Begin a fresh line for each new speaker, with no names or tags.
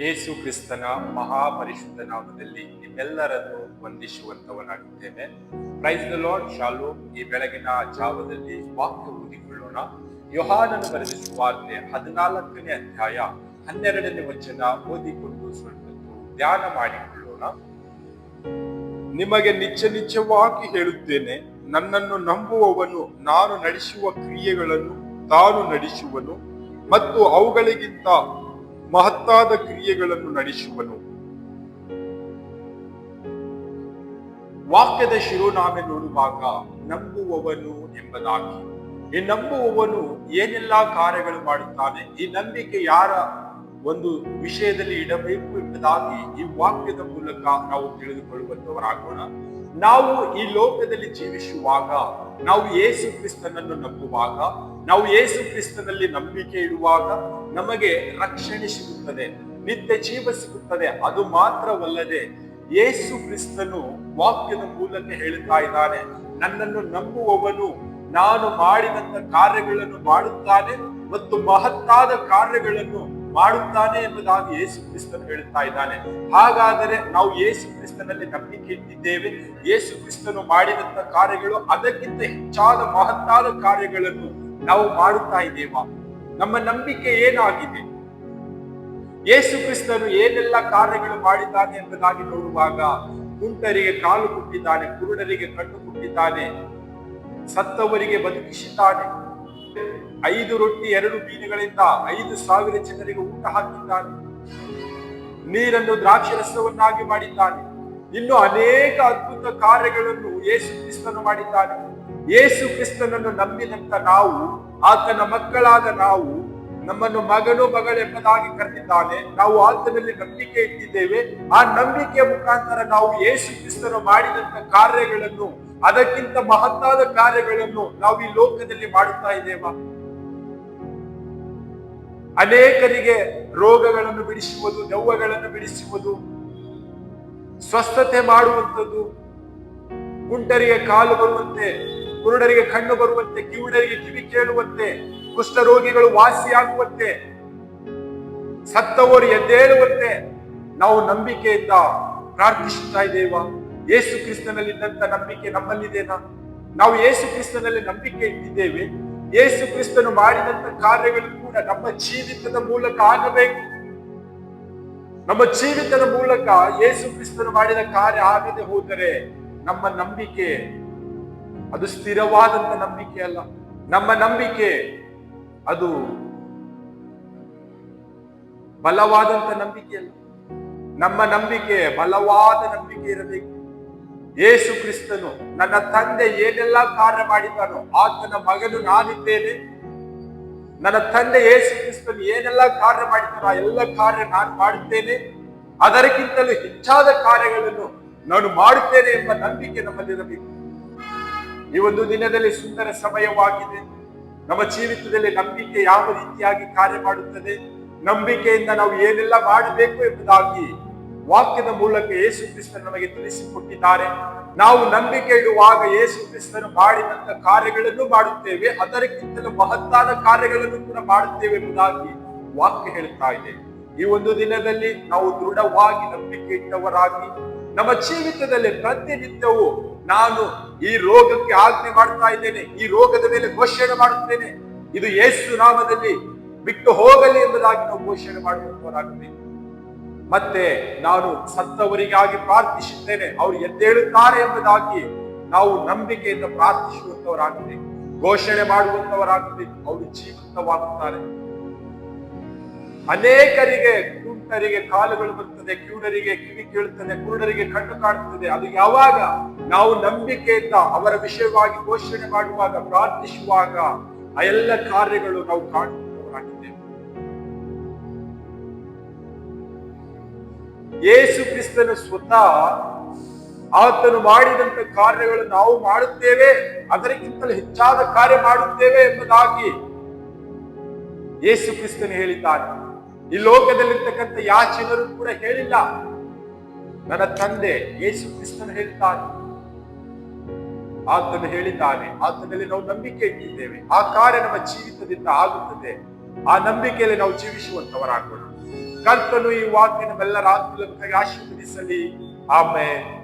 ಯೇಸು ಕ್ರಿಸ್ತನ ಮಹಾಪರಿಶುದ್ಧ ನಾಮದಲ್ಲಿ ನಿಮ್ಮೆಲ್ಲರನ್ನು ವಂದಿಸುವಂತವನಾಗಿದ್ದೇನೆ. ಪ್ರೈಸ್ ದ ಲಾರ್ಡ್ ಶಾಲು, ಈ ಬೆಳಗಿನ ಜಾವದಲ್ಲಿ ವಾಕ್ಯ ಓದಿಕೊಳ್ಳೋಣ. ಯೋಹಾನನು ಬರೆದ ಸುವಾರ್ತೆ ಹದಿನಾಲ್ಕನೇ ಅಧ್ಯಾಯ ಹನ್ನೆರಡನೇ ವಚನ ಓದಿಕೊಂಡು ಸ್ವಲ್ಪ ಧ್ಯಾನ ಮಾಡಿಕೊಳ್ಳೋಣ. ನಿಮಗೆ ನಿಚ್ಚ ನಿಚ್ಚವಾಗಿ ಹೇಳುತ್ತೇನೆ, ನನ್ನನ್ನು ನಂಬುವವನು ನಾನು ನಡೆಸುವ ಕ್ರಿಯೆಗಳನ್ನು ತಾನು ನಡೆಸುವನು ಮತ್ತು ಅವುಗಳಿಗಿಂತ ಮಹತ್ತಾದ ಕ್ರಿಯೆಗಳನ್ನು ನಡೆಸುವನು. ವಾಕ್ಯದ ಶಿರೋನಾಮೆ ನೋಡುವಾಗ ನಂಬುವವನು ಎಂಬುದಾಗಿ. ಈ ನಂಬುವವನು ಏನೆಲ್ಲಾ ಕಾರ್ಯಗಳು ಮಾಡುತ್ತಾನೆ, ಈ ನಂಬಿಕೆ ಯಾರ ಒಂದು ವಿಷಯದಲ್ಲಿ ಇಡಬೇಕು ಎಂಬುದಾಗಿ ಈ ವಾಕ್ಯದ ಮೂಲಕ ನಾವು ತಿಳಿದುಕೊಳ್ಳುವಂತವರಾಗೋಣ. ನಾವು ಈ ಲೋಕದಲ್ಲಿ ಜೀವಿಸುವಾಗ, ನಾವು ಯೇಸು ಕ್ರಿಸ್ತನನ್ನು ನಂಬುವಾಗ ನಾವು ಯೇಸು ಕ್ರಿಸ್ತನಲ್ಲಿ ನಂಬಿಕೆ ಇಡುವಾಗ ನಮಗೆ ರಕ್ಷಣೆ ಸಿಗುತ್ತದೆ, ನಿತ್ಯ ಜೀವ ಸಿಗುತ್ತದೆ. ಅದು ಮಾತ್ರವಲ್ಲದೆ ಯೇಸು ಕ್ರಿಸ್ತನು ವಾಕ್ಯದ ಮೂಲಕ ಹೇಳುತ್ತಾ ಇದ್ದಾನೆ, ನನ್ನನ್ನು ನಂಬುವವನು ನಾನು ಮಾಡಿದಂತ ಕಾರ್ಯಗಳನ್ನು ಮಾಡುತ್ತಾನೆ ಮತ್ತು ಮಹತ್ತಾದ ಕಾರ್ಯಗಳನ್ನು ಮಾಡುತ್ತಾನೆ ಎಂಬುದಾಗಿ ಯೇಸು ಕ್ರಿಸ್ತನು ಹೇಳುತ್ತಾ ಇದ್ದಾನೆ. ಹಾಗಾದರೆ ನಾವು ಯೇಸು ಕ್ರಿಸ್ತನಲ್ಲಿ ನಂಬಿಕೆ ಇಟ್ಟಿದ್ದೇವೆ. ಯೇಸು ಕ್ರಿಸ್ತನು ಮಾಡಿದಂತ ಕಾರ್ಯಗಳು ಅದಕ್ಕಿಂತ ಹೆಚ್ಚಾದ ಮಹತ್ತಾದ ಕಾರ್ಯಗಳನ್ನು ನಾವು ಮಾಡುತ್ತಾ ಇದ್ದೇವಾ? ನಮ್ಮ ನಂಬಿಕೆ ಏನಾಗಿದೆ? ಯೇಸು ಕ್ರಿಸ್ತನು ಏನೆಲ್ಲ ಕಾರ್ಯಗಳು ಮಾಡಿದ್ದಾನೆ ಎಂಬುದಾಗಿ ನೋಡುವಾಗ ಕುಂಟರಿಗೆ ಕಾಲು ಕೊಟ್ಟಿದ್ದಾನೆ, ಕುರುಡರಿಗೆ ಕಣ್ಣು ಕೊಟ್ಟಿದ್ದಾನೆ, ಸತ್ತವರಿಗೆ ಬದುಕಿಸಿದ್ದಾನೆ. ಐದು ರೊಟ್ಟಿ, ಎರಡು ಮೀನುಗಳಿಂದ ಐದು ಸಾವಿರ ಜನರಿಗೆ ಊಟ ಹಾಕಿದ್ದಾನೆ. ನೀರನ್ನು ದ್ರಾಕ್ಷಿ ರಸವನ್ನಾಗಿ ಮಾಡಿದ್ದಾನೆ. ಇನ್ನು ಅನೇಕ ಅದ್ಭುತ ಕಾರ್ಯಗಳನ್ನು ಯೇಸು ಕ್ರಿಸ್ತನು ಮಾಡಿದ್ದಾನೆ. ಯೇಸು ಕ್ರಿಸ್ತನನ್ನು ನಂಬಿದಂತ ನಾವು, ಆತನ ಮಕ್ಕಳಾದ ನಾವು, ನಮ್ಮನ್ನು ಮಗನು ಮಗಳೆಂಬುದಾಗಿ ಕರೆದಿದ್ದಾನೆ. ನಾವು ಆತನಲ್ಲಿ ನಂಬಿಕೆ ಇಟ್ಟಿದ್ದೇವೆ. ಆ ನಂಬಿಕೆಯ ಮುಖಾಂತರ ನಾವು ಯೇಸು ಕ್ರಿಸ್ತನು ಮಾಡಿದಂತ ಕಾರ್ಯಗಳನ್ನು, ಅದಕ್ಕಿಂತ ಮಹತ್ತಾದ ಕಾರ್ಯಗಳನ್ನು ನಾವು ಈ ಲೋಕದಲ್ಲಿ ಮಾಡುತ್ತಾ ಇದ್ದೇವ? ಅನೇಕರಿಗೆ ರೋಗಗಳನ್ನು ಬಿಡಿಸುವುದು, ದೆವ್ವಗಳನ್ನು ಬಿಡಿಸುವುದು, ಸ್ವಸ್ಥತೆ ಮಾಡುವಂಥದ್ದು ಕುಂಟರಿಗೆ ಕಾಲು ಬರುವಂತೆ ಕುರುಡರಿಗೆ ಕಣ್ಣು ಬರುವಂತೆ, ಕಿವುಡರಿಗೆ ಕಿವಿ ಕೇಳುವಂತೆ ಕುಷ್ಠರೋಗಿಗಳು ವಾಸಿಯಾಗುವಂತೆ, ಸತ್ತವರು ಎದ್ದೇಳುವಂತೆ ನಾವು ನಂಬಿಕೆಯಿಂದ ಪ್ರಾರ್ಥಿಸುತ್ತಾ ಇದ್ದೇವ. ಯೇಸು ಕ್ರಿಸ್ತನಲ್ಲಿದ್ದಂತ ನಂಬಿಕೆ ನಮ್ಮಲ್ಲಿದೆನಾ? ನಾವು ಯೇಸು ಕ್ರಿಸ್ತನಲ್ಲಿ ನಂಬಿಕೆ ಇಟ್ಟಿದ್ದೇವೆ. ಯೇಸು ಕ್ರಿಸ್ತನು ಮಾಡಿದಂತ ಕಾರ್ಯಗಳು ಕೂಡ ನಮ್ಮ ಜೀವಿತದ ಮೂಲಕ ಆಗಬೇಕು. ನಮ್ಮ ಜೀವಿತದ ಮೂಲಕ ಯೇಸು ಕ್ರಿಸ್ತನು ಮಾಡಿದ ಕಾರ್ಯ ಆಗದೆ ಹೋದರೆ ನಮ್ಮ ನಂಬಿಕೆ ಅದು ಸ್ಥಿರವಾದಂತ ನಂಬಿಕೆ ಅಲ್ಲ. ನಮ್ಮ ನಂಬಿಕೆ ಅದು ಬಲವಾದಂತ ನಂಬಿಕೆ ಅಲ್ಲ. ನಮ್ಮ ನಂಬಿಕೆ ಬಲವಾದ ನಂಬಿಕೆ ಇರಬೇಕು. ಯೇಸು ಕ್ರಿಸ್ತನು ನನ್ನ ತಂದೆ ಏನೆಲ್ಲ ಕಾರ್ಯ ಮಾಡಿದ್ದಾನೋ ಆತನ ಮಗನು ನಾನಿದ್ದೇನೆ. ನನ್ನ ತಂದೆ ಯೇಸು ಕ್ರಿಸ್ತನು ಏನೆಲ್ಲ ಕಾರ್ಯ ಮಾಡಿದ್ದಾನೋ ಆ ಎಲ್ಲ ಕಾರ್ಯ ನಾನು ಮಾಡುತ್ತೇನೆ. ಅದಕ್ಕಿಂತಲೂ ಹೆಚ್ಚಾದ ಕಾರ್ಯಗಳನ್ನು ನಾನು ಮಾಡುತ್ತೇನೆ ಎಂಬ ನಂಬಿಕೆ ನಮ್ಮಲ್ಲಿರಬೇಕು. ಈ ಒಂದು ದಿನದಲ್ಲಿ ಸುಂದರ ಸಮಯವಾಗಿದೆ. ನಮ್ಮ ಜೀವಿತದಲ್ಲಿ ನಂಬಿಕೆ ಯಾವ ರೀತಿಯಾಗಿ ಕಾರ್ಯ ಮಾಡುತ್ತದೆ? ನಂಬಿಕೆಯಿಂದ ನಾವು ಏನೆಲ್ಲ ಮಾಡಬೇಕು ಎಂಬುದಾಗಿ ವಾಕ್ಯದ ಮೂಲಕ ಯೇಸು ಕ್ರಿಸ್ತನು ನಮಗೆ ತಿಳಿಸಿಕೊಟ್ಟಿದ್ದಾರೆ. ನಾವು ನಂಬಿಕೆ ಇಡುವಾಗ ಯೇಸು ಕ್ರಿಸ್ತನು ಮಾಡಿದಂತ ಕಾರ್ಯಗಳನ್ನು ಮಾಡುತ್ತೇವೆ. ಅದಕ್ಕಿಂತಲೂ ಮಹತ್ತಾದ ಕಾರ್ಯಗಳನ್ನು ಕೂಡ ಮಾಡುತ್ತೇವೆ ಎಂಬುದಾಗಿ ವಾಕ್ಯ ಹೇಳ್ತಾ ಇದೆ. ಈ ಒಂದು ದಿನದಲ್ಲಿ ನಾವು ದೃಢವಾಗಿ ನಂಬಿಕೆ ಇಟ್ಟವರಾಗಿ ನಮ್ಮ ಜೀವಿತದಲ್ಲಿ ಪ್ರತಿನಿತ್ಯವೂ ನಾನು ಈ ರೋಗಕ್ಕೆ ಆಜ್ಞೆ ಮಾಡ್ತಾ ಇದ್ದೇನೆ. ಈ ರೋಗದ ಮೇಲೆ ಘೋಷಣೆ ಮಾಡುತ್ತೇನೆ. ಇದು ಯೇಸು ನಾಮದಲ್ಲಿ ಬಿಟ್ಟು ಹೋಗಲಿ ಎಂಬುದಾಗಿ ನಾವು ಘೋಷಣೆ ಮಾಡುವಂತವರಾಗಬೇಕು ಮತ್ತೆ ನಾನು ಸತ್ತವರಿಗಾಗಿ ಪ್ರಾರ್ಥಿಸುತ್ತೇನೆ. ಅವರು ಎದ್ದೇಳುತ್ತಾರೆ ಎಂಬುದಾಗಿ ನಾವು ನಂಬಿಕೆಯಿಂದ ಪ್ರಾರ್ಥಿಸುವಂತವರಾಗಬೇಕು ಘೋಷಣೆ ಮಾಡುವಂತವರಾಗಬೇಕು ಅವರು ಜೀವಂತವಾಗುತ್ತಾರೆ. ಅನೇಕರಿಗೆ ಕುಂಟರಿಗೆ ಕಾಲುಗಳು ಬರ್ತದೆ ಕ್ಯೂಡರಿಗೆ ಕಿವಿ ಕೇಳುತ್ತದೆ, ಕುರುಡರಿಗೆ ಕಣ್ಣು ಕಾಣುತ್ತದೆ. ಅದು ಯಾವಾಗ? ನಾವು ನಂಬಿಕೆಯಿಂದ ಅವರ ವಿಷಯವಾಗಿ ಘೋಷಣೆ ಮಾಡುವಾಗ, ಪ್ರಾರ್ಥಿಸುವಾಗ ಆ ಎಲ್ಲ ಕಾರ್ಯಗಳು ನಾವು ಕಾಣುವಂತವರಾಗಿದ್ದೇವೆ ಯೇಸು ಕ್ರಿಸ್ತನ ಸ್ವತಃ ಆತನು ಮಾಡಿದಂತ ಕಾರ್ಯಗಳು ನಾವು ಮಾಡುತ್ತೇವೆ, ಅದಕ್ಕಿಂತಲೂ ಹೆಚ್ಚಾದ ಕಾರ್ಯ ಮಾಡುತ್ತೇವೆ ಎಂಬುದಾಗಿ ಯೇಸು ಕ್ರಿಸ್ತನು ಹೇಳಿದ್ದಾನೆ. ಈ ಲೋಕದಲ್ಲಿರ್ತಕ್ಕಂಥ ಯಾವ ಜನರು ಕೂಡ ಹೇಳಿಲ್ಲ. ನನ್ನ ತಂದೆ ಯೇಸು ಕ್ರಿಸ್ತನು ಹೇಳ್ತಾನೆ. ಆತನು ಹೇಳಿದ್ದಾನೆ, ಆತನಲ್ಲಿ ನಾವು ನಂಬಿಕೆ ಇಟ್ಟಿದ್ದೇವೆ. ಆ ಕಾರ್ಯ ನಮ್ಮ ಜೀವಿತದಿಂದ ಆಗುತ್ತದೆ. ಆ ನಂಬಿಕೆಯಲ್ಲಿ ನಾವು ಜೀವಿಸುವಂತವರಾಗೋಣ ಕರ್ತನು ಈ ವಾಕ್ಯ ನಮ್ಮೆಲ್ಲರ ಆತ್ಮಲಕ್ಕಾಗಿ ಆಶೀರ್ವದಿಸಲಿ. ಆಮೇಲೆ